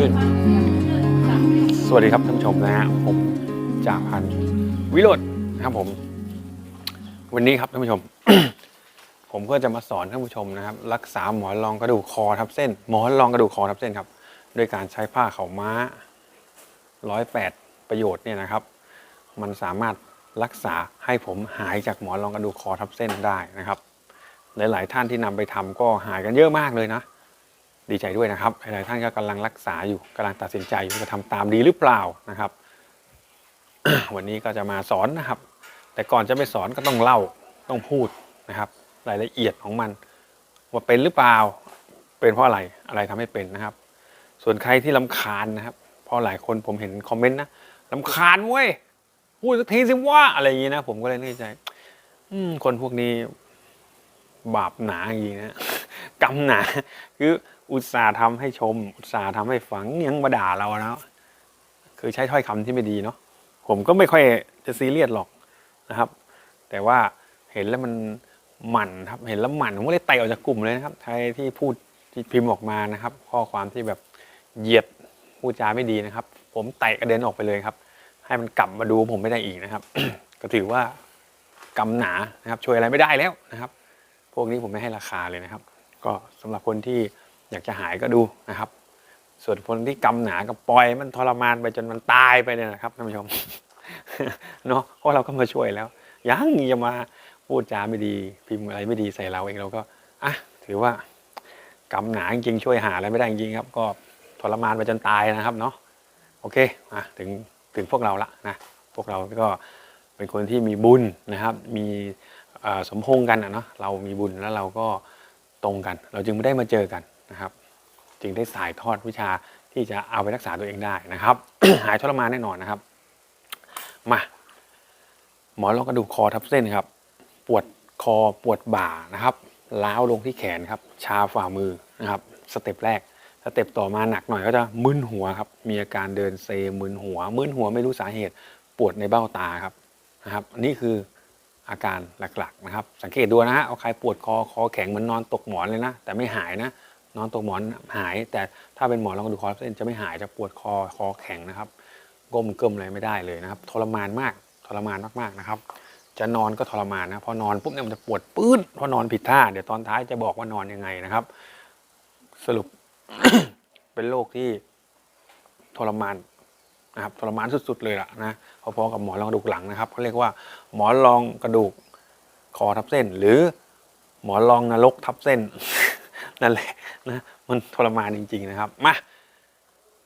ชื่น สวัสดีครับท่านผู้ชมนะฮะผมจ่าพันธุ์วิโรจน์นะครับผม วันนี้ครับท่านผู้ชม ผมก็จะมาสอนท่านผู้ชมนะครับ รักษาหมอนรองกระดูกคอทับเส้น หมอนรองกระดูกคอทับเส้นครับด้วยการใช้ผ้าเข่าม้าร้อยแปดประโยชน์เนี่ยนะครับ มันสามารถรักษาให้ผมหายจากหมอนรองกระดูกคอทับเส้นได้นะครับ หลาย ๆ ท่านที่นำไปทำก็หายกันเยอะมากเลยนะ ดีใจด้วยนะครับ หลายๆท่านก็กำลังรักษาอยู่กำลังตัดสินใจอยู่จะทำตามดีหรือเปล่านะครับ วันนี้ก็จะมาสอนนะครับ แต่ก่อนจะไปสอนก็ต้องเล่าต้องพูดนะครับ รายละเอียดของมัน ว่าเป็นหรือเปล่า เป็นเพราะอะไรอะไรทำให้เป็นนะครับ ส่วนใครที่ลำคาญนะครับ เพราะหลายคนผมเห็นคอมเมนต์นะลำคาญเว้ยพูดสักทีสิว่าอะไรอย่างนี้นะผมก็เลยนึกใจ อืมคนพวกนี้บาปหนาจริงๆนะกรรมหนา คือ อุตส่าห์ทำให้ชม อุตส่าห์ทำให้ฝังยังมาด่าเราแล้วคือใช้ถ้อยคำที่ไม่ดีเนาะผมก็ไม่ค่อยจะซีเรียสหรอกนะครับ แต่ว่าเห็นแล้วมันหมั่นครับ เห็นแล้วหมั่นผมก็เลยเตะออกจากกลุ่มเลยนะครับใครที่พูดที่พิมพ์ออกมานะครับ ข้อความที่แบบเหยียดพูดจาไม่ดีนะครับ ผมเตะกระเด็นออกไปเลยครับ ให้มันกลับมาดูผมไม่ได้อีกนะครับ ก็ถือว่ากรรมหนานะครับ ช่วยอะไรไม่ได้แล้วนะครับ พวกนี้ผมไม่ให้ราคาเลยนะครับ ก็สำหรับคนที่ อยากจะหายก็ดูนะครับ ส่วนคนที่กำหนากับปล่อยมันทรมานไปจนมันตายไปเนี่ยนะครับท่านผู้ชมเนาะเพราะเราก็มาช่วยแล้ว ยังจะมาพูดจาไม่ดีพิมพ์อะไรไม่ดีใส่เราเองเราก็อะถือว่ากำหนาจริงช่วยหาอะไรไม่ได้จริงครับ ก็ทรมานไปจนตายนะครับเนาะโอเคมาถึงถึงพวกเราละนะพวกเราก็เป็นคนที่มีบุญนะครับ มีสมพงกันอะเนาะเรามีบุญแล้วเราก็ตรงกัน เราจึงไม่ได้มาเจอกัน นะครับจึงได้สายทอดวิชาที่จะเอาไปรักษาตัวเองได้นะครับ หายทรมานแน่นอนนะครับ มาหมอนรองกระดูกคอทับเส้นครับ ปวดคอปวดบ่านะครับล้าวลงที่แขนครับ ชาฝ่ามือนะครับ สเต็ปแรกสเต็ปต่อมาหนักหน่อยก็จะมึนหัวครับ มีอาการเดินเซมึนหัวมึนหัวไม่รู้สาเหตุ ปวดในเบ้าตาครับนะครับอันนี่คืออาการหลักๆนะครับ สังเกตดูนะฮะเอาใครปวดคอคอแข็งเหมันนอนตกหมอนเลยนะ แต่ไม่หายนะ นอนตกหมอนหาย แต่ถ้าเป็นหมอนรองกระดูกคอทับเส้นจะไม่หายจะปวดคอคอแข็งนะครับก้มเกิมอะไรไม่ได้เลยนะครับ ทรมานมากทรมานมากๆนะครับ จะนอนก็ทรมานนะพอนอนปุ๊บเนี่ยมันจะปวดปื้ดพอนอนผิดท่าเดี๋ยวตอนท้ายจะบอกว่านอนยังไงนะครับ สรุปเป็นโรคที่ทรมานนะครับทรมานสุดๆเลยล่ะนะพอๆกับหมอนรองกระดูกหลังนะครับเขาเรียกว่าหมอนรองกระดูกคอทับเส้น หรือหมอนรองนรกทับเส้น นั่นแหละนะมันทรมานจริง ๆนะครับมา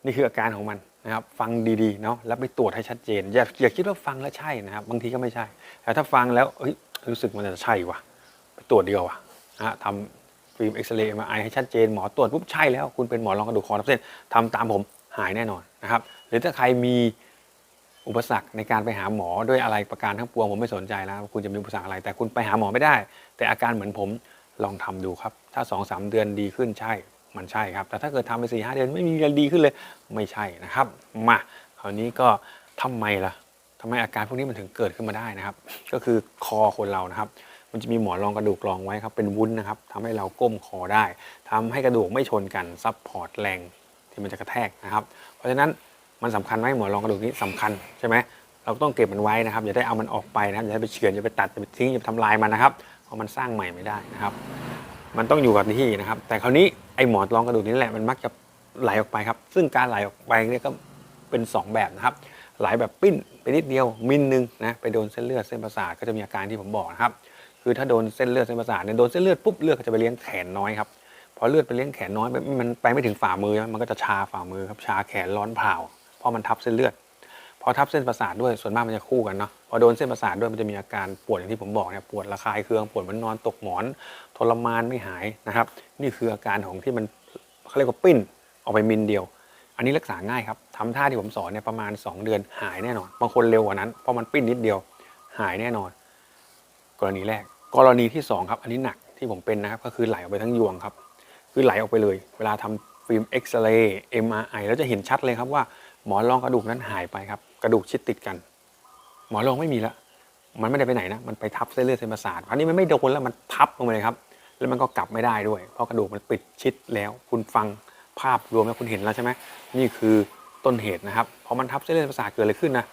นี่คืออาการของมันนะครับ ฟังดีๆเนาะแล้วไปตรวจให้ชัดเจน อย่าอย่าคิดว่าฟังแล้วใช่นะครับ บางทีก็ไม่ใช่ แต่ถ้าฟังแล้วเอ้ยรู้สึกมันจะใช่วะไปตรวจดีกว่าว่ะนะทำฟิล์มเอ็กซเรย์มาไอให้ชัดเจนหมอตรวจปุ๊บใช่แล้วคุณเป็นหมอรองกระดูกคอทับเส้นทำตามผมหายแน่นอนนะครับ หรือถ้าใครมีอุปสรรคในการไปหาหมอด้วยอะไรประการทั้งปวงผมไม่สนใจแล้ว คุณจะมีอุปสรรคอะไร แต่คุณไปหาหมอไม่ได้ แต่อาการเหมือนผม ลองทำดูครับ ถ้า2อสเดือนดีขึ้นใช่ มันใช่ครับ แต่ถ้าเกิดทำไปสี่ห้าเดือนไม่มีอะไรดีขึ้นเลย ไม่ใช่นะครับ มาคราวนี้ก็ทำไมล่ะทำไมอาการพวกนี้มันถึงเกิดขึ้นมาได้นะครับ ก็คือคอคนเรานะครับ มันจะมีหมอนรองกระดูกรองไว้ครับ เป็นวุ้นนะครับทำให้เราก้มคอได้ทำให้กระดูกไม่ชนกันซับพอร์ตแรงที่มันจะกระแทกนะครับ เพราะฉะนั้นมันสำคัญไหมหมอนรองกระดูกนี้สำคัญใช่ไหมเราต้องเก็บมันไว้นะครับอย่าได้เอามันออกไปนะครับอย่าได้ไปเฉือนอย่าไปตัดอย่าไปทิ้งอย่าไปทำลายมันนะครับ เพราะมันสร้างใหม่ไม่ได้นะครับ มันต้องอยู่กับที่นะครับ แต่คราวนี้ไอ้หมอนรองกระดูกนี้แหละมันมักจะไหลออกไปครับ ซึ่งการไหลออกไปเนี่ยก็เป็น 2 แบบนะครับ ไหลแบบปิ้นไปนิดเดียวมิลนึงนะไปโดนเส้นเลือดเส้นประสาทก็จะมีอาการที่ผมบอกนะครับ คือถ้าโดนเส้นเลือดเส้นประสาทเนี่ยโดนเส้นเลือดปุ๊บเลือดก็จะไปเลี้ยงแขนน้อยครับพอเลือดไปเลี้ยงแขนน้อยมันไปไม่ถึงฝ่ามือมันก็จะชาฝ่ามือครับชาแขนร้อนเผาเพราะมันทับเส้นเลือดพอทับเส้นประสาทด้วยส่วนมากมันจะคู่กันเนาะ อโดนเส้นประสาทด้วยมันจะมีอาการปวดอย่างที่ผมบอกเนี่ยปวดระคายเคืองปวดเหมันนอนตกหมอนทรมานไม่หายนะครับ นี่คืออาการของที่มันเขาเรียกว่าปิ้นออกไปมิลเดียว อันนี้รักษาง่ายครับทำท่าที่ผมสอนเนี่ยประมาณ 2 เดือนหายแน่นอน บางคนเร็วกว่านั้นเพราะมันปิ้นนิดเดียวหายแน่นอน กรณีแรก กรณีที่สองครับอันนี้หนักที่ผมเป็นนะครับก็คือไหลออกไปทั้งยวงครับคือไหลออกไปเลย เวลาทำฟิล์มเอ็กซเรย์ MRI แล้วจะเห็นชัดเลยครับว่าหมอนรองกระดูกนั้นหายไปครับกระดูกชิดติดกัน หมอนรองไม่มีละมันไม่ได้ไปไหนนะ มันไปทับเส้นเลือดเส้นประสาทคราวนี้มันไม่โดนแล้วมันทับลงไปเลยครับ แล้วมันก็กลับไม่ได้ด้วย เพราะกระดูกมันปิดชิดแล้ว คุณฟังภาพรวมแล้วคุณเห็นแล้วใช่ไหมนี่คือต้นเหตุนะครับ พอมันทับเส้นเลือดประสาทเกิดอะไรขึ้นนะ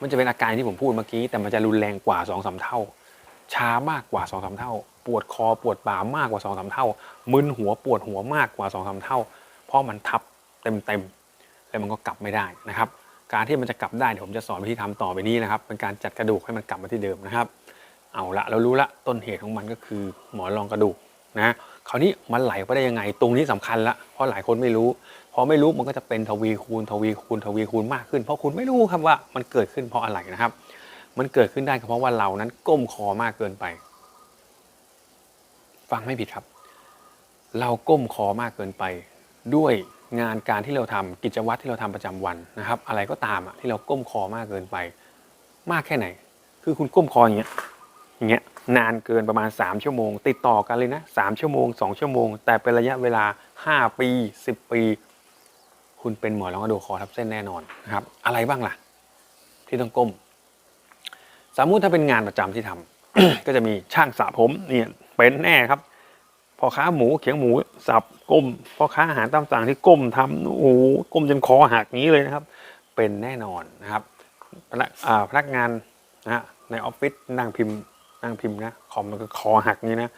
มันจะเป็นอาการที่ผมพูดเมื่อกี้ แต่มันจะรุนแรงกว่า2อสเท่า ช้ามากกว่า2อสเท่า ปวดคอปวดบ่ามากกว่า2อสเท่า มึนหัวปวดหัวมากกว่า2อสเท่า เพราะมันทับเต็มๆ แล้วมันก็กลับไม่ได้นะครับ การที่มันจะกลับได้เดี๋ยวผมจะสอนวิธีทำต่อไปนี้นะครับ เป็นการจัดกระดูกให้มันกลับมาที่เดิมนะครับ เอาละเรารู้ละต้นเหตุของมันก็คือหมอนรองกระดูกนะคราวนี้มันไหลไปได้ยังไง ตรงนี้สำคัญละเพราะหลายคนไม่รู้พอไม่รู้มันก็จะเป็นทวีคูณทวีคูณทวีคูณมากขึ้น เพราะคุณไม่รู้ครับว่ามันเกิดขึ้นเพราะอะไรนะครับ มันเกิดขึ้นได้เพราะว่าเรานั้นก้มคอมากเกินไป ฟังไม่ผิดครับ เราก้มคอมากเกินไปด้วย งานการที่เราทำกิจวัตรที่เราทำประจำวันนะครับ อะไรก็ตามอะที่เราก้มคอมากเกินไป มากแค่ไหน คือคุณก้มคออย่างเงี้ยอย่างเงี้ยนานเกินประมาณ 3 ชั่วโมง ติดต่อกันเลยนะ3ชั่วโมง 2 ชั่วโมง แต่เป็นระยะเวลา 5 ปี 10 ปี คุณเป็นหมอนรองกระดูกคอทับเส้นแน่นอนนะครับ อะไรบ้างล่ะ ที่ต้องก้ม สมมุติถ้าเป็นงานประจำที่ทำก็จะมีช่างสระผมเนี่ยเป็นแน่ครับ พ่อค้าหมูเขียงหมูสับก้มพ่อค้าอาหารตามสั่งที่ก้มทำโอ้โหก้มจนคอหักนี้เลยนะครับ เป็นแน่นอนนะครับพนักพนักงานนะฮะในออฟฟิศนั่งพิมพ์นั่งพิมพ์นะคอมมันก็คอหักนี้นะ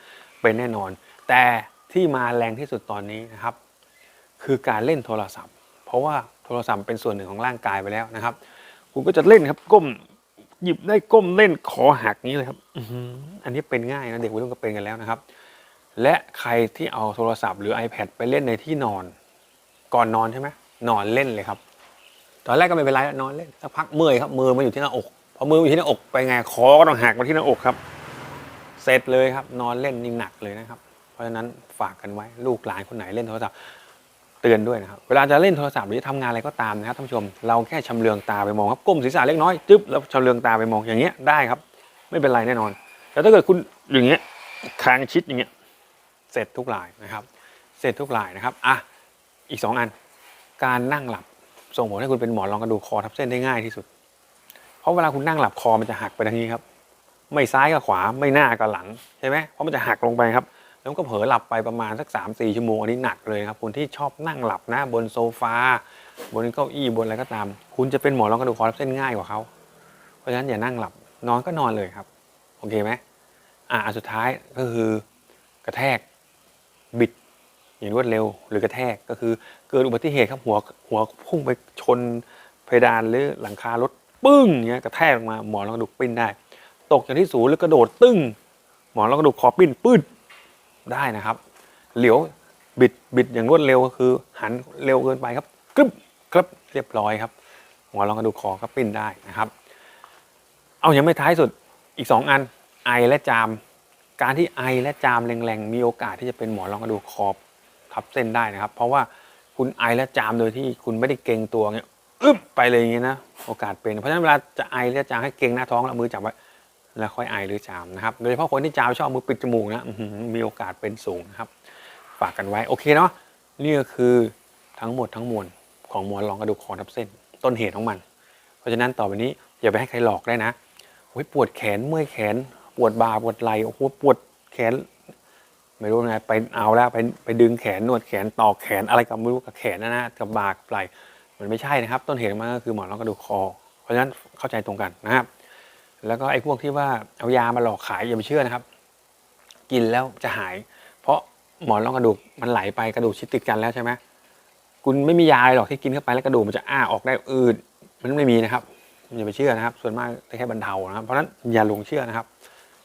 เป็นแน่นอน แต่ที่มาแรงที่สุดตอนนี้นะครับ คือการเล่นโทรศัพท์ เพราะว่าโทรศัพท์เป็นส่วนหนึ่งของร่างกายไปแล้วนะครับ คุณก็จะเล่นครับก้มหยิบได้ก้มเล่นคอหักนี้เลยครับอันนี้เป็นง่ายนะเด็กวัยรุ่นก็เป็นกันแล้วนะครับ และใครที่เอาโทรศัพท์หรือ iPad ไปเล่นในที่นอน ก่อนนอนใช่ไหมนอนเล่นเลยครับ ตอนแรกก็ไม่เป็นไรนอนเล่นสักพักเมื่อยครับมือมาอยู่ที่หน้าอกพอมืออยู่ที่หน้าอกไปไงคอก็ต้องหักมาที่หน้าอกครับ เสร็จเลยครับ นอนเล่นนี่หนักเลยนะครับ เพราะฉะนั้นฝากกันไว้ลูกหลานคนไหนเล่นโทรศัพท์เตือนด้วยนะครับเวลาจะเล่นโทรศัพท์หรือจะทำงานอะไรก็ตามนะครับท่านผู้ชม เราแค่ชำเลืองตาไปมองครับก้มศีรษะเล็กน้อยจึ๊บแล้วชำเลืองตาไปมองอย่างเงี้ยได้ครับ ไม่เป็นไรแน่นอนแต่ถ้าเกิดคุณอย่างเงี้ยคางชิดอย่างเงี้ย เสร็จทุกรายนะครับ เสร็จทุกรายนะครับอะอีกสองอัน การนั่งหลับส่งผลให้คุณเป็นหมอนรองกระดูกคอทับเส้นได้ง่ายที่สุด เพราะเวลาคุณนั่งหลับคอมันจะหักไปทางนี้ครับ ไม่ซ้ายก็ขวาไม่หน้าก็หลังใช่ไหมเพราะมันจะหักลงไปครับแล้วก็เผลอหลับไปประมาณสัก3าสี่ชั่วโมงอันนี้หนักเลยครับคนที่ชอบนั่งหลับนะบนโซฟาบนเก้าอี้บนอะไรก็ตาม คุณจะเป็นหมอนรองกระดูกคอทับเส้นง่ายกว่าเขาเพราะฉะนั้นอย่านั่งหลับนอนก็นอนเลยครับโอเคไหมอ่าอันสุดท้ายก็คือกระแทก บิดอย่างรวดเร็วหรือกระแทกก็คือเกิดอุบัติเหตุครับหัวหัวพุ่งไปชนเพดานหรือหลังคารถปึ้งเงี้ยกระแทกลงมาหมอนรองกระดูกปิ้นได้ ตกจากที่สูงหรือกระโดดตึ้ง หมอนรองกระดูกคอปิ้นปื้ดได้นะครับ เหลียวบิดบิดอย่างรวดเร็วก็คือ หันเร็วเกินไปครับกรึบครับเรียบร้อยครับ หมอนรองกระดูกคอก็ปิ้นได้นะครับ เอาอยังไม่ท้ายสุดอีกสองอันไอและจาม การที่ไอและจามแรงๆมีโอกาสที่จะเป็นหมอนรองกระดูกคอบทับเส้นได้นะครับ เพราะว่าคุณไอและจามโดยที่คุณไม่ได้เกรงตัวเงี้ยอึ๊บไปเลยอย่างเงี้ยนะโอกาสเป็น เพราะฉะนั้นเวลาจะไอและจามให้เกรงหน้าท้องแล้วมือจับไว้แล้วค่อยไอหรือจามนะครับโดยเฉพาะคนที่จามชอบมือปิดจมูกนะมีโอกาสเป็นสูงนะครับ ฝากกันไว้โอเคเนาะนี่ก็คือทั้งหมดทั้งมวลของหมอนรองกระดูกคอทับเส้น ต้นเหตุของมัน เพราะฉะนั้นต่อไปนี้อย่าไปให้ใครหลอกได้นะโอ้ยปวดแขนเมื่อยแขน ปวดบ่าปวดไหล่โอ้โหปวดแขน ไม่รู้ไงไปเอาแล้วไปไปดึงแขนนวดแขนต่อแขนอะไรกับไม่รู้กับแขนนะนะกับบ่ากับไหล่มันไม่ใช่นะครับ ต้นเหตุมันก็คือหมอนรองกระดูกคอ เพราะฉะนั้นเข้าใจตรงกันนะครับแล้วก็ไอ้พวกที่ว่าเอายามาหลอกขายอย่าไปเชื่อนะครับ กินแล้วจะหาย เพราะหมอนรองกระดูกมันไหลไปกระดูกชิดติดกันแล้วใช่ไหมคุณไม่มียาอะไรหรอกที่กินเข้าไปแล้วกระดูกมันจะอ้าออกได้อืดมันไม่มีนะครับอย่าไปเชื่อนะครับ ส่วนมากได้แค่บรรเทานะครับ เพราะฉะนั้นอย่าหลงเชื่อนะครับ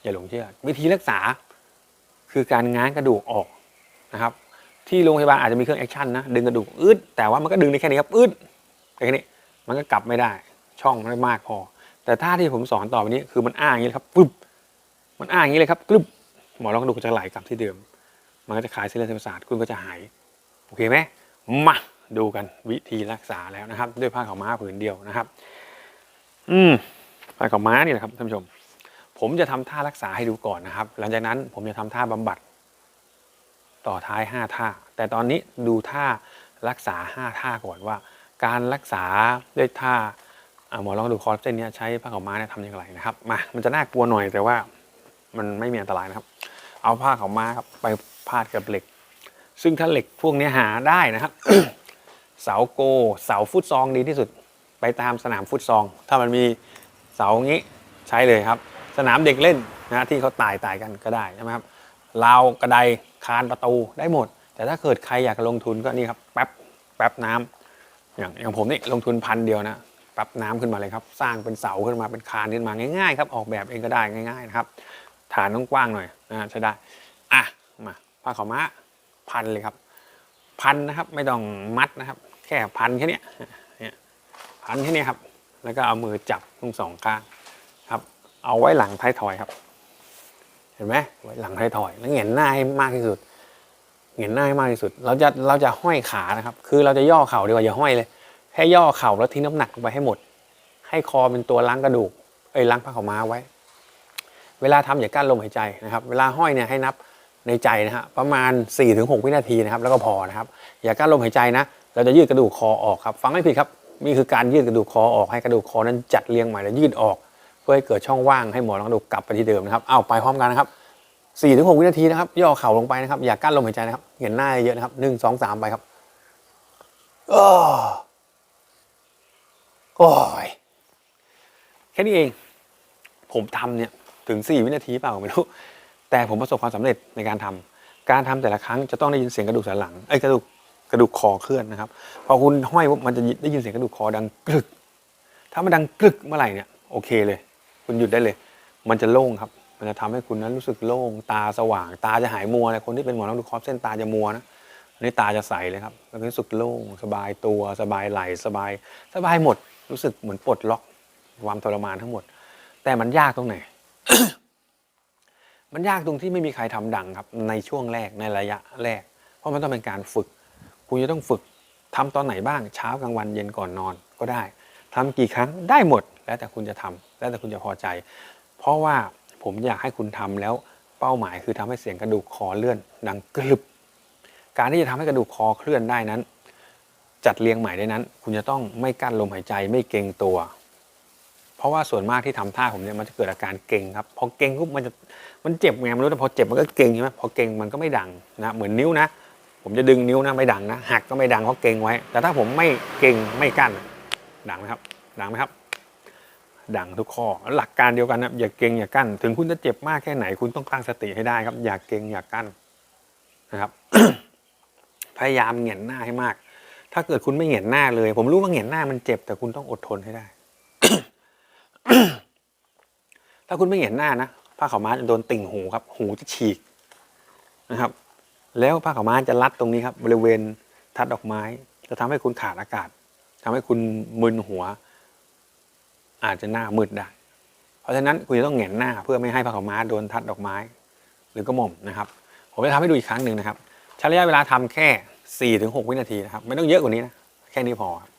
อย่าหลงเชื่อ วิธีรักษาคือการง้างกระดูกออกนะครับ ที่โรงพยาบาลอาจจะมีเครื่องแอคชั่นนะดึงกระดูกอึดแต่ว่ามันก็ดึงได้แค่นี้ครับอึดแค่นี้มันก็กลับไม่ได้ช่องไม่มากพอ แต่ท่าที่ผมสอนต่อไปนี้คือมันอ้าอย่างนี้เลยครับปึ๊บมันอ้าอย่างนี้เลยครับกรึบหมอรองกระดูกจะไหลกลับที่เดิม มันก็จะคลายเส้นเลือดประสาทคุณก็จะหายโอเคไหมมาดูกันวิธีรักษาแล้วนะครับ ด้วยผ้าขาวม้าผืนเดียวนะครับ อืมผ้าขาวม้านี่แหละครับท่านผู้ชม ผมจะทำท่ารักษาให้ดูก่อนนะครับ หลังจากนั้นผมจะทำท่าบำบัด ต่อท้าย 5 ท่า แต่ตอนนี้ดูท่ารักษา 5 ท่าก่อนว่า การรักษาด้วยท่าหมอลองดูคอร์สเส้นเนี้ยใช้ผ้าขาวม้าเนี่ยทำอย่างไรนะครับมามันจะน่ากลัวหน่อยแต่ว่ามันไม่มีอันตรายนะครับ เอาผ้าขาวม้าครับไปพาดกับเหล็ก ซึ่งถ้าเหล็กพวกนี้หาได้นะครับ เสาโก เสาฟุตซองดีที่สุด ไปตามสนามฟุตซอง ถ้ามันมีเสางี้ใช้เลยครับ สนามเด็กเล่นนะที่เขาตายตายกันก็ได้ใช่ไหมครับราวกระไดคานประตูได้หมด แต่ถ้าเกิดใครอยากลงทุนก็นี่ครับแป๊บแป๊บน้ำอย่างอย่างผมนี่ลงทุนพันเดียวนะแป๊บน้ำขึ้นมาเลยครับ สร้างเป็นเสาขึ้นมาเป็นคานขึ้นมาง่ายๆครับออกแบบเองก็ได้ง่ายๆนะครับฐานต้องกว้างหน่อยนะใช้ได้อะมาผ้าขาวม้าพันเลยครับ พันนะครับไม่ต้องมัดนะครับ แค่พันแค่นี้เนี่ยพันแค่นี้ครับ แล้วก็เอามือจับทั้งสองข้าง เอาไว้หลังท้ายทอยครับ เห็นไหมไว้หลังท้ายทอย แล้วเหงนหน้าให้มากที่สุดเหงนหน้าให้มากที่สุด เราจะเราจะห้อยขานะครับ คือเราจะย่อเข่าดีกว่าอย่าห้อยเลยแค่ย่อเข่าแล้วทิ้งน้ำหนักลงไปให้หมด ให้คอเป็นตัวล้างกระดูกเอ้ยล้างผ้าขาวม้าไว้ เวลาทำอย่ากั้นลมหายใจนะครับ เวลาห้อยเนี่ยให้นับในใจนะฮะประมาณ 4-6 วินาทีนะครับ แล้วก็พอนะครับ อย่ากั้นลมหายใจนะ เราจะยืดกระดูกคอออกครับ ฟังไม่ผิดครับนี่คือการยืดกระดูกคอออกให้กระดูกคอนั้นจัดเรียงใหม่แล้วยืดออก พื่อให้เกิดช่องว่างให้หมอนรองกระดูกกลับไปที่เดิมนะครับเอาไปพร้อมกันนะครับ4-6วินาทีนะครับ ย่อเข่าลงไปนะครับ อย่ากั้นลมหายใจนะครับเห็นหน้าเยอะนะครับ1 2 3ไปครับอ้โอ้ยแค่นี้เอง ผมทำเนี่ยถึง4วินาทีเปล่าไม่รู้ แต่ผมประสบความสำเร็จในการทำการทำแต่ละครั้งจะต้องได้ยินเสียงกระดูกสันหลังไอ้กระดูกกระดูกคอเคลื่อนนะครับ พอคุณห้อยมันจะได้ยินเสียงกระดูกคอดังกรึก ถ้ามันดังกรึกเมื่อไหร่เนี่ยโอเคเลย คุณหยุดได้เลย มันจะโล่งครับ มันจะทำให้คุณนั้นรู้สึกโล่ง ตาสว่าง ตาจะหายมัวเลยคนที่เป็นหมอน้องดูคอฟเส้นตาจะมัวนะอันนี้ตาจะใสเลยครับแล้วรู้สึกโล่ง สบายตัว สบายไหลสบาย สบายหมด รู้สึกเหมือนปลดล็อกความทรมานทั้งหมด แต่มันยากตรงไหน มันยากตรงที่ไม่มีใครทำดังครับ ในช่วงแรก ในระยะแรก เพราะมันต้องเป็นการฝึก คุณจะต้องฝึกทำตอนไหนบ้าง เช้ากลางวันเย็นก่อนนอนก็ได้ทำกี่ครั้งได้หมด แล้วแต่คุณจะทำ แล้วแต่คุณจะพอใจ เพราะว่าผมอยากให้คุณทำแล้วเป้าหมายคือทำให้เสียงกระดูกคอเลื่อน ดังกรึบ การที่จะทำให้กระดูกคอเคลื่อนได้นั้น จัดเรียงใหม่ได้นั้น คุณจะต้องไม่กั้นลมหายใจไม่เกรงตัว เพราะว่าส่วนมากที่ทำท่าผมเนี่ยมันจะเกิดอาการเกรงครับพอเกรงปุ๊บมันจะมันเจ็บไงไม่รู้แต่พอเจ็บมันก็เกรงใช่ไหมพอเกรงมันก็ไม่ดังนะเหมือนนิ้วนะ ผมจะดึงนิ้วนะไม่ดังนะหักก็ไม่ดังเพราะเกรงไว้ แต่ถ้าผมไม่เกรงไม่กั้นดังไหมครับดังไหมครับ ดังทุกข้อ หลักการเดียวกันนะอย่าเกรงอย่ากั้น ถึงคุณจะเจ็บมากแค่ไหน คุณต้องตั้งสติให้ได้ครับ อย่าเกรงอย่ากั้นนะครับ พยายามเหงียนหน้าให้มาก ถ้าเกิดคุณไม่เหงียนหน้าเลย ผมรู้ว่าเหงียนหน้ามันเจ็บแต่คุณต้องอดทนให้ได้ ถ้าคุณไม่เหงียนหน้านะผ้าขาวม้าจะโดนติ่งหูครับ หูจะฉีกนะครับ แล้วผ้าขาวม้าจะรัดตรงนี้ครับ บริเวณทัดดอกไม้ จะทำให้คุณขาดอากาศทำให้คุณมึนหัว อาจจะหน้ามืดได้ เพราะฉะนั้นคุณจะต้องเหงนหน้าเพื่อไม่ให้ผ้าขาวม้าโดนทัดดอกไม้ หรือกระหม่อมนะครับ ผมจะทำให้ดูอีกครั้งหนึ่งนะครับใช้ระยะเวลาทำแค่4ี่ถึงหวินาทีนะครับ ไม่ต้องเยอะกว่านี้นะแค่นี้พอครับ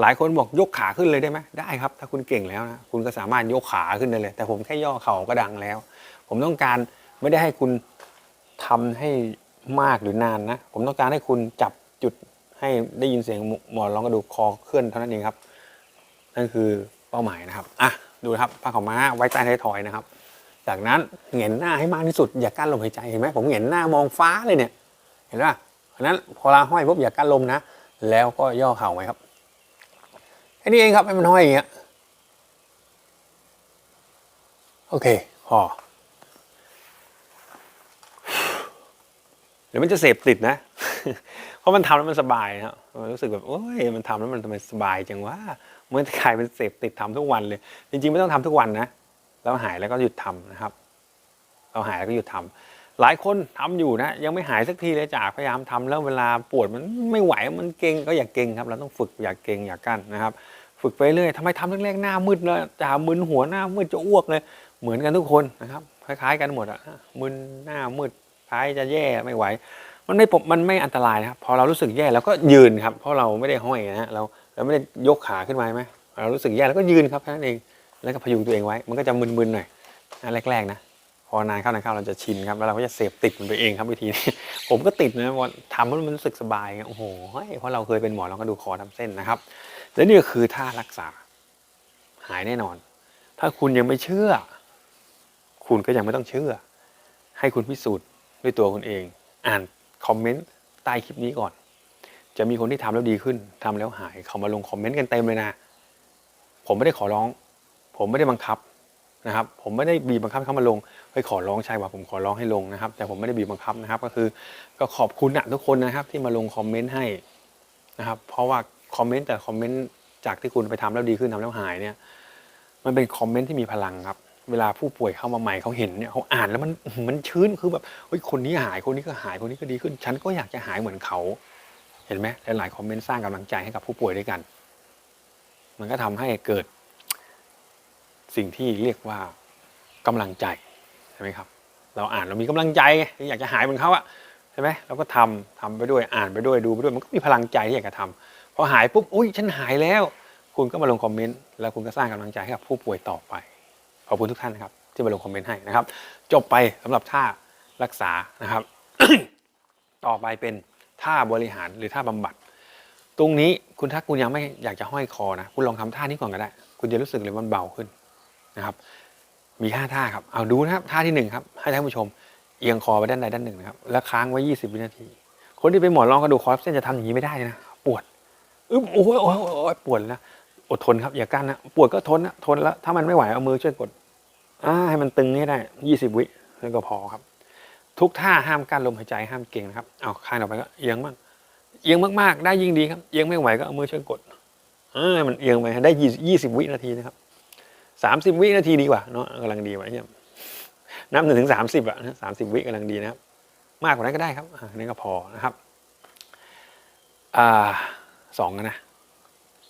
หลายคนบอกยกขาขึ้นเลยได้ไหมได้ครับ ถ้าคุณเก่งแล้วนะคุณก็สามารถยกขาขึ้นได้เลย แต่ผมแค่ย่อเข่าก็ดังแล้ว ผมต้องการไม่ได้ให้คุณทำให้มากหรือนานนะ ผมต้องการให้คุณจับจุดให้ได้ยินเสียงหมอนรองกระดูกคอเคลื่อนเท่านั้นเองครับ นั่นคือ เป้าหมายนะครับอะดูนะครับผ้าขาวม้าไว้ใต้ท้ายทอยนะครับ จากนั้นเหงียนหน้าให้มากที่สุดอย่ากั้นลมหายใจเห็นไหมผมเหงียนหน้ามองฟ้าเลยเนี่ยเห็นป่ะอันนั้นพอลาห้อยปุ๊บอย่ากั้นลมนะ แล้วก็ย่อเข่าไว้ครับแค่นี้เองครับให้มันห้อยอย่างเงี้ยโอเคพอเดี๋ยวมันจะเสพติดนะ เพราะมันทำแล้วมันสบายครับมันรู้สึกแบบโอ้ยมันทำแล้วมันทำไมสบายจังวะ มันกลายเป็นเสพติดทำทุกวันเลย จริงๆ ไม่ต้องทำทุกวันนะเราหายแล้วก็หยุดทำนะครับ เราหายแล้วก็หยุดทำหลายคนทำอยู่นะ ยังไม่หายสักทีเลยจากพยายามทำแล้วเวลาปวดมันไม่ไหวมันเก่งก็อย่าเก่งครับ เราต้องฝึกอย่าเก่งอย่ากั้นนะครับ ฝึกไปเรื่อยทำไมทำแรกๆหน้ามืดเลยจะมึนหัวหน้ามืดจะอ้วกเลยเหมือนกันทุกคนนะครับคล้ายๆ กันหมดอะมึนหน้ามืดคล้ายจะแย่ไม่ไหวมันไม่ปกมันไม่อันตรายนะครับพอเรารู้สึกแย่เราก็ยืนครับ เพราะเราไม่ได้ห้อยนะฮะเรา เราไม่ได้ยกขาขึ้นมาไหมเรารู้สึกแย่เราก็ยืนครับแค่นั้นเอง แล้วก็พยุงตัวเองไว้ มันก็จะมึนๆหน่อยนะแรกๆนะ พอนานเข้านานเข้าเราจะชินครับ แล้วเราก็จะเสพติดมันไปเองครับวิธีนี้ ผมก็ติดนะวันทำแล้วมันรู้สึกสบายโอ้โห เพราะเราเคยเป็นหมอเราก็ดูคอทำเส้นนะครับ และนี่ก็คือท่ารักษา หายแน่นอน ถ้าคุณยังไม่เชื่อ คุณก็ยังไม่ต้องเชื่อ ให้คุณพิสูจน์ด้วยตัวคุณเอง อ่านคอมเมนต์ใต้คลิปนี้ก่อน จะมีคนที่ทำแล้วดีขึ้นทำแล้วหายเขามาลงคอมเมนต์กันเต็มเลยนะ ผมไม่ได้ขอร้อง ผมไม่ได้บังคับนะครับ ผมไม่ได้บีบบังคับให้เขามาลงไปขอร้องใช่ว่าผมขอร้องให้ลงนะครับ แต่ผมไม่ได้บีบบังคับนะครับ ก็คือก็ขอบคุณนะทุกคนนะครับ ที่มาลงคอมเมนต์ให้นะครับ เพราะว่าคอมเมนต์แต่คอมเมนต์จากที่คุณไปทำแล้วดีขึ้นทำแล้วหายเนี่ย มันเป็นคอมเมนต์ที่มีพลังครับเวลาผู้ป่วยเข้ามาใหม่เขาเห็นเนี่ยเขาอ่านแล้วมันมันชื้นคือแบบเฮ้ยคนนี้หายคนนี้ก็หายคนนี้ก็ดีขึ้น ฉันก็อยากจะหายเหมือนเขา เห็นไหมหลายๆคอมเมนต์สร้างกำลังใจให้กับผู้ป่วยด้วยกัน มันก็ทำให้เกิดสิ่งที่เรียกว่ากำลังใจใช่ไหมครับ เราอ่านเรามีกำลังใจอยากจะหายเหมือนเขาอะใช่ไหมเราก็ทำทำไปด้วยอ่านไปด้วยดูไปด้วยมันก็มีพลังใจที่อยากจะทำพอหายปุ๊บอุ้ยฉันหายแล้ว คุณก็มาลงคอมเมนต์แล้วคุณก็สร้างกำลังใจให้กับผู้ป่วยต่อไปขอบคุณทุกท่านนะครับ ที่มาลงคอมเมนต์ให้นะครับ จบไปสำหรับท่ารักษานะครับ ต่อไปเป็น ท่าบริหารหรือท่าบำบัด ตรงนี้คุณถ้าคุณยังไม่อยากจะห้อยคอนะ คุณลองทำท่านี้ก่อนก็ได้ คุณจะรู้สึกเลยมันเบาขึ้นนะครับ มีห้าท่าครับ เอาดูนะครับท่าที่หนึ่งครับ ให้ท่านผู้ชมเอียงคอไปด้านใดด้านหนึ่งนะครับ แล้วค้างไว้ 20 วินาที คนที่เป็นหมอนรองกระดูกคอเส้นจะทำอย่างนี้ไม่ได้นะ ปวด อึ๊บโอ้ยโอ้ยโอ้ยปวดเลยนะ อดทนครับ อย่ากั้นนะ ปวดก็ทนนะ ทนแล้ว ถ้ามันไม่ไหวเอามือช่วยกด อ่า ให้มันตึงให้ได้ 20 วิ แล้วก็พอครับ ทุกท่าห้ามกั้นลมหายใจห้ามเก่งนะครับเอาข้างต่อไปก็เอียงบ้างเอียงมากๆ ได้ยิ่งดีครับเอียงไม่ไหวก็เอามือช่วยกดเออมันเอียงไปได้ยี่สิบวินาทีนะครับสามสิบวินาทีดีกว่าเนาะกำลังดีไว้เยี่ยมนับหนึ่งถึงสามสิบอะนะสามสิบวิกำลังดีนะครับ มากกว่านั้นก็ได้ครับอ่าอันนี้ก็พอนะครับอ่าสองนะ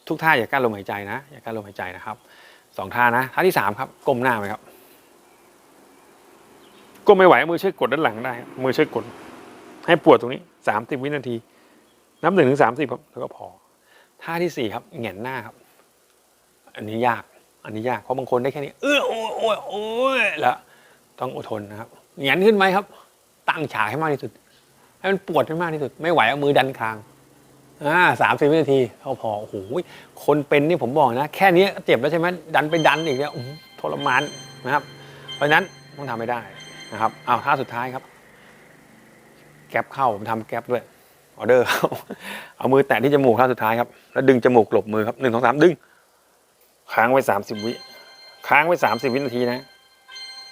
ทุกท่าอย่ากั้นลมหายใจนะ อย่ากั้นลมหายใจนะครับสองท่านะท่าที่สามครับก้มหน้าไปครับ ก้มไม่ไหวมือช่วยกดด้านหลังได้ มือช่วยกด ให้ปวดตรงนี้สามสิบวินาที นับหนึ่งถึงสามสิบครับแล้วก็พอท่าที่สี่ครับแหงียนหน้าครับ อันนี้ยาก อันนี้ยากเพราะบางคนได้แค่นี้ เออโอ้ยโอ้ยโอ้ยแล้วต้องอดทนนะครับแหงียนขึ้นไหมครับ ตั้งฉากให้มากที่สุด ให้มันปวดให้มากที่สุด ไม่ไหวเอามือดันคางอ่าสามสิบวินาทีเขาพอโอ้โหคนเป็นนี่ผมบอกนะ แค่นี้เจ็บแล้วใช่ไหมดันไปดันอีกแล้วอื้อหือทรมานนะครับ เพราะฉะนั้นต้องทำไม่ได้ นะครับเอาท่าสุดท้ายครับ แก๊ปเข้าผมทำแก๊ปด้วยออเดอร์เข้าเอามือแตะที่จมูกครั้งสุดท้ายครับ แล้วดึงจมูกหลบมือครับหนึ่งสองสามดึง ค้างไว้สามสิบวิค้างไว้สามสิบวินาทีนะ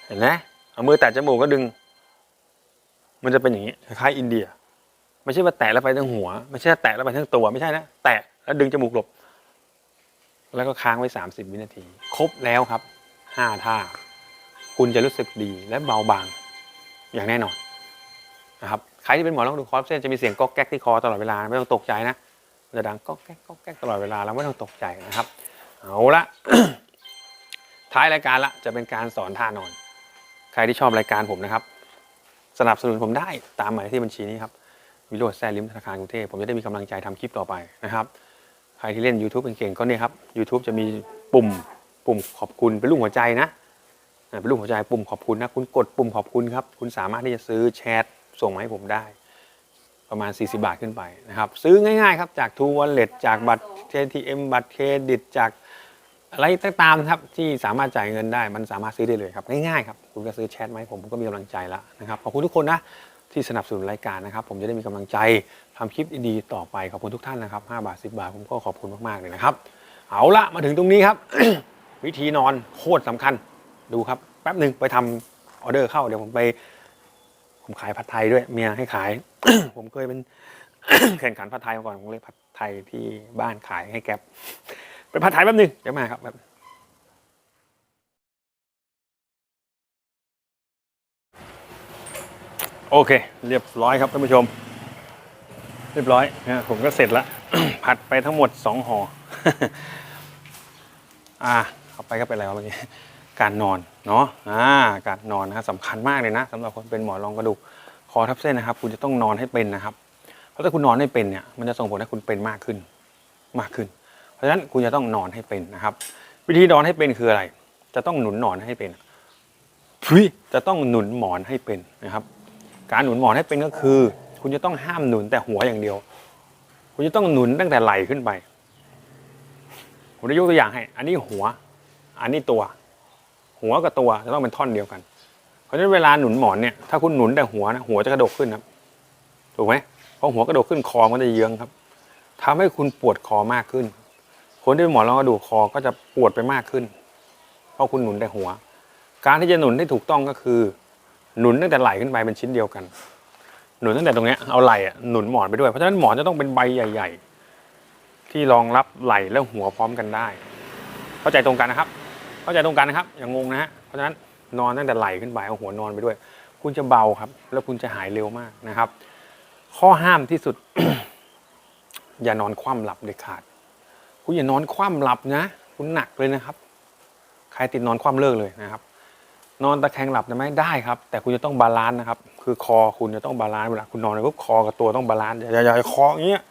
เห็นไหมเอามือแตะจมูกก็ดึง มันจะเป็นอย่างนี้คล้ายอินเดีย ไม่ใช่ว่าแตะแล้วไปทั้งหัว ไม่ใช่แตะแล้วไปทั้งตัวไม่ใช่นะแตะแล้วดึงจมูกหลบ แล้วก็ค้างไว้สามสิบวินาที ครบแล้วครับห้าท่า คุณจะรู้สึกดีและเบาบางอย่างแน่นอนนะครับใครที่เป็นหมอลองดูคอร์สเส้นจะมีเสียงก๊อกแก๊กที่คอตลอดเวลาไม่ต้องตกใจนะมันจะดังก๊อกแก๊กก๊อกแก๊กตลอดเวลาเราไม่ต้องตกใจนะครับเอาละท้ายรายการละจะเป็นการสอนท่านอน ใครที่ชอบรายการผมนะครับ สนับสนุนผมได้ตามหมายเลขที่บัญชีนี้ครับวิโรจน์แซ่ลิมธนาคารกรุงเทพผมจะได้มีกำลังใจทำคลิปต่อไปนะครับ ใครที่เล่น YouTube เก่งๆก็เนี่ยครับ YouTube จะมีปุ่มปุ่มขอบคุณเป็นรูปหัวใจนะ เป็นรูปหัวใจปุ่มขอบคุณนะ คุณกดปุ่มขอบคุณครับ คุณสามารถที่จะซื้อแชทส่งมาให้ผมได้ ประมาณ 40 บาทขึ้นไปนะครับ ซื้อง่ายๆครับจาก True Wallet จากบัตร ATM บัตรเครดิตจากอะไรต่างๆครับที่สามารถจ่ายเงินได้ มันสามารถซื้อได้เลยครับง่ายๆครับคุณก็ซื้อแชทมาให้ผมผมก็มีกำลังใจแล้วนะครับขอบคุณทุกคนนะที่สนับสนุนรายการนะครับ ผมจะได้มีกำลังใจทำคลิปดีๆต่อไปขอบคุณทุกท่านนะครับ5บาท 10 บาทผมก็ขอบคุณมากๆเลยนะครับ เอาละมาถึงตรงนี้ครับ วิธีนอนโคตรสำคัญ ดูครับ แป๊บหนึ่งไปทำออเดอร์เข้าเดี๋ยวผมไป ผมขายผัดไทยด้วย เมียให้ขาย ผมเคยเป็นแข่งขันผัดไทยมาก่อนผมเลยผัดไทยที่บ้านขายให้แก๊ปไปผัดไทยแป๊บหนึ่งเดี๋ยวมาครับแบบโอเค เรียบร้อยครับท่านผู้ชม เรียบร้อยนะผมก็เสร็จละผัดไปทั้งหมดสองห่ออ่าเอาไปก็เป็นอะไรวเมื่อกี้ การนอนเนาะอ่าการนอนนะครับสำคัญมากเลยนะสำหรับคนเป็นหมอนรองกระดูกคอทับเส้นนะครับ คุณจะต้องนอนให้เป็นนะครับ เพราะถ้าคุณนอนไม่เป็นเนี่ยมันจะส่งผลให้คุณเป็นมากขึ้นมากขึ้น เพราะฉะนั้นคุณจะต้องนอนให้เป็นนะครับ วิธีนอนให้เป็นคืออะไร จะต้องหนุนนอนให้เป็นทุยจะต้องหนุนหมอนให้เป็นนะครับ การหนุนหมอนให้เป็นก็คือ คุณจะต้องห้ามหนุนแต่หัวอย่างเดียว คุณจะต้องหนุนตั้งแต่ไหล่ขึ้นไปผมจะยกตัวอย่างให้ อันนี้หัว อันนี้ตัว หัวกับตัวจะต้องเป็นท่อนเดียวกัน เพราะฉะนั้นเวลาหนุนหมอนเนี่ยถ้าคุณหนุนแต่หัวนะหัวจะกระดกขึ้นครับถูกไหมพอหัวกระโดดขึ้นคอมันจะเยื้องครับทำให้คุณปวดคอมากขึ้น คนที่เป็นหมอนรองกระดูกคอก็จะปวดไปมากขึ้น เพราะคุณหนุนแต่หัว การที่จะหนุนให้ถูกต้องก็คือ หนุนตั้งแต่ไหล่ขึ้นไปเป็นชิ้นเดียวกัน หนุนตั้งแต่ตรงเนี้ยเอาไหล่อะหนุนหมอนไปด้วยเพราะฉะนั้นหมอนจะต้องเป็นใบใหญ่ ๆ ที่รองรับไหล่และหัวพร้อมกันได้ เข้าใจตรงกันนะครับ เข้าใจตรงกันนะครับ อย่างงงนะฮะเพราะฉะนั้นนอนตั้งแต่ไหล่ขึ้นไปเอาหัวนอนไปด้วย คุณจะเบาครับ แล้วคุณจะหายเร็วมากนะครับ ข้อห้ามที่สุด อย่านอนคว่ำหลับเด็ดขาด คุณอย่านอนคว่ำหลับนะ คุณหนักเลยนะครับ ใครติดนอนคว่ำเลิกเลยนะครับ นอนตะแคงหลับได้ไหมได้ครับ แต่คุณจะต้องบาลานซ์นะครับ คือคอคุณจะต้องบาลานซ์เวลาคุณนอนปุ๊บคอกับตัวต้องบาลานซ์อย่าอย่าอย่าคออย่างเงี้ย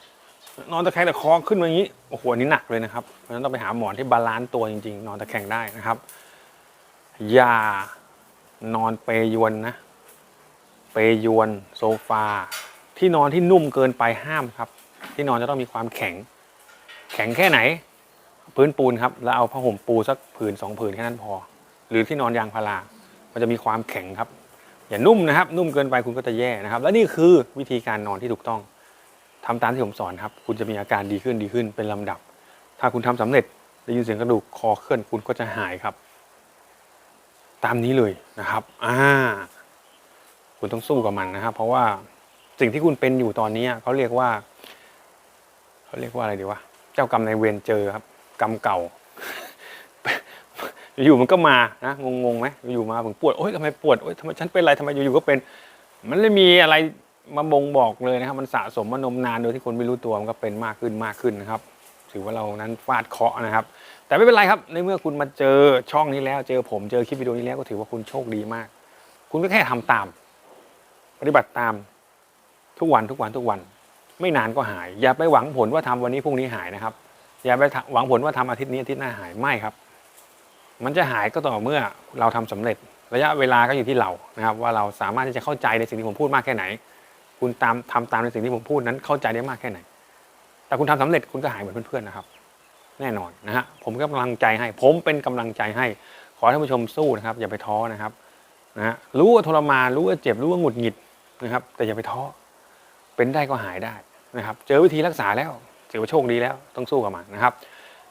นอนตะแคงแต่คอขึ้นมาอย่างนี้โอ้โหอันนี้หนักเลยนะครับเพราะฉะนั้นต้องไปหาหมอนที่บาลานซ์ตัวจริง ๆ นอนตะแคงได้นะครับ อย่านอนเปยวนนะ เปยวนโซฟา ที่นอนที่นุ่มเกินไปห้ามครับ ที่นอนจะต้องมีความแข็ง แข็งแค่ไหน พื้นปูนครับ แล้วเอาผ้าห่มปูสักผืนสองผืนแค่นั้นพอ หรือที่นอนยางพารามันจะมีความแข็งครับ อย่านุ่มนะครับ นุ่มเกินไปคุณก็จะแย่นะครับ และนี่คือวิธีการนอนที่ถูกต้อง ทำตามที่ผมสอนครับ คุณจะมีอาการดีขึ้นดีขึ้นเป็นลำดับ ถ้าคุณทำสำเร็จได้ยินเสียงกระดูกคอเคลื่อนคุณก็จะหายครับ ตามนี้เลยนะครับอ่าคุณต้องสู้กับมันนะครับ เพราะว่าสิ่งที่คุณเป็นอยู่ตอนนี้เขาเรียกว่าเขาเรียกว่าอะไรดีวะเจ้ากรรมนายเวรเจอครับ กรรมเก่า อยู่มันก็มานะงงๆไหมอยู่มาผมปวดโอ๊ยทำไมปวดโอ๊ยทำไมฉันเป็นอะไรทำไมอยู่ๆก็เป็น มันไม่มีอะไร มาบ่งบอกเลยนะครับ มันสะสมมานมนานโดยที่คนไม่รู้ตัวมันก็เป็นมากขึ้นมากขึ้นนะครับ ถือว่าเรานั้นฟาดเคาะนะครับ แต่ไม่เป็นไรครับ ในเมื่อคุณมาเจอช่องนี้แล้ว เจอผมเจอคลิปวิดีโอนี้แล้วก็ถือว่าคุณโชคดีมาก คุณก็แค่ทำตาม ปฏิบัติตามทุกวันทุกวันทุกวัน ไม่นานก็หาย อย่าไปหวังผลว่าทำวันนี้พรุ่งนี้หายนะครับ อย่าไปหวังผลว่าทำอาทิตย์นี้อาทิตย์หน้าหายไม่ครับ มันจะหายก็ต่อเมื่อเราทำสำเร็จ ระยะเวลาก็อยู่ที่เรานะครับ ว่าเราสามารถที่จะเข้าใจในสิ่งที่ผมพูดมากแค่ไหน คุณตามทำตามในสิ่งที่ผมพูดนั้นเข้าใจได้มากแค่ไหน แต่คุณทำสำเร็จคุณก็หายเหมือนเพื่อนๆนะครับ แน่นอนนะฮะผมก็กำลังใจให้ ผมเป็นกำลังใจให้ ขอท่านผู้ชมสู้นะครับ อย่าไปท้อนะครับนะฮะรู้ว่าทรมานรู้ว่าเจ็บรู้ว่าหงุดหงิดนะครับ แต่อย่าไปท้อเป็นได้ก็หายได้นะครับ เจอวิธีรักษาแล้วถือว่าโชคดีแล้วต้องสู้กับมันนะครับ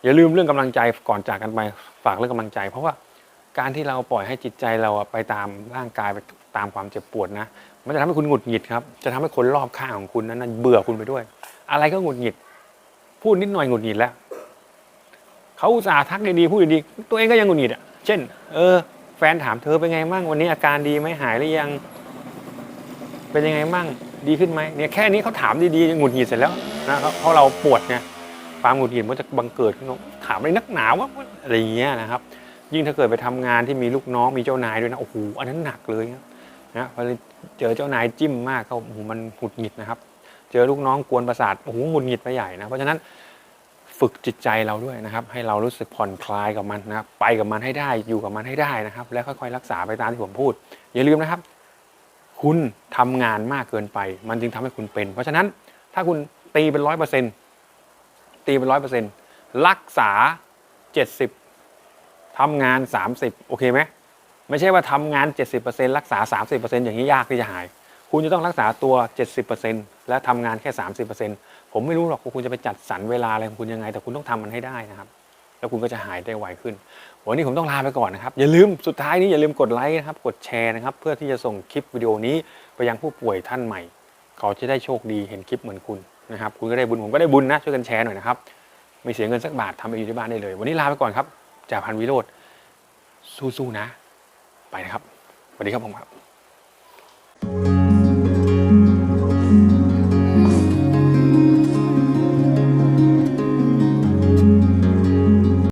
อย่าลืมเรื่องกำลังใจก่อนจากกันไปฝากเรื่องกำลังใจ เพราะว่าการที่เราปล่อยให้จิตใจเราไปตามร่างกายไปตามความเจ็บปวดนะ มันจะทำให้คุณหงุดหงิดครับ จะทำให้คนรอบข้างของคุณนั้นเบื่อคุณไปด้วย อะไรก็หงุดหงิด พูดนิดหน่อยหงุดหงิดแล้ว เขาอุตส่าห์ทักดีๆพูดดีๆตัวเองก็ยังหงุดหงิดอะ เช่น เออ แฟนถามเธอเป็นไงมั่งวันนี้อาการดีไหมหายหรือยัง เป็นยังไงมั่งดีขึ้นไหมเนี่ยแค่นี้เขาถามดีๆหงุดหงิดเสร็จแล้วนะเพราะเราปวดเนี่ยความหงุดหงิดมันจะบังเกิดขึ้นถามอะไรนักหนาวะอะไรอย่างเงี้ยนะครับ ยิ่งถ้าเกิดไปทำงานที่มีลูกน้องมีเจ้านายด้วยนะโอ้โหอันนั้นหนักเลยครับนะพอ เจอเจ้านายจิ้มมากก็โอ้โหมันหงุดหงิดนะครับ เจอลูกน้องกวนประสาทโอ้โหหงุดหงิดไปใหญ่นะเพราะฉะนั้นฝึกจิตใจเราด้วยนะครับ ให้เรารู้สึกผ่อนคลายกับมันนะครับไปกับมันให้ได้อยู่กับมันให้ได้นะครับ แล้วค่อยๆ รักษาไปตามที่ผมพูด อย่าลืมนะครับ คุณทำงานมากเกินไป มันจึงทำให้คุณเป็น เพราะฉะนั้นถ้าคุณตีเป็นร้อยเปอร์เซ็นต์ตีเป็นร้อยเปอร์เซ็นต์รักษาเจ็ดสิบทำงานสามสิบโอเคไหม ไม่ใช่ว่าทำงานเจ็ดสิบเปอร์เซ็นรักษาสามสิบเปอร์เซ็นอย่างนี้ยากที่จะหาย คุณจะต้องรักษาตัว 70%และทำงานแค่ 30%ผมไม่รู้หรอกว่าคุณจะไปจัดสรรเวลาอะไรของคุณยังไง แต่คุณต้องทำมันให้ได้นะครับ แล้วคุณก็จะหายได้ไวขึ้น วันนี้ผมต้องลาไปก่อนนะครับ อย่าลืมสุดท้ายนี้อย่าลืมกดไลค์นะครับ กดแชร์นะครับ เพื่อที่จะส่งคลิปวิดีโอนี้ไปยังผู้ป่วยท่านใหม่ เขาจะได้โชคดีเห็นคลิปเหมือนคุณนะครับ คุณก็ได้บุญผมก็ได้บุญนะช่วยกันแชร์หน่อยนะครับไม่เสียเงินสักบาททำไปอยู่ที่บ้านได้เลย วันนี้ลาไปก่อนครับจาพันวิโรธสู้ๆนะ ไปนะครับสวัสดีครับผมครับ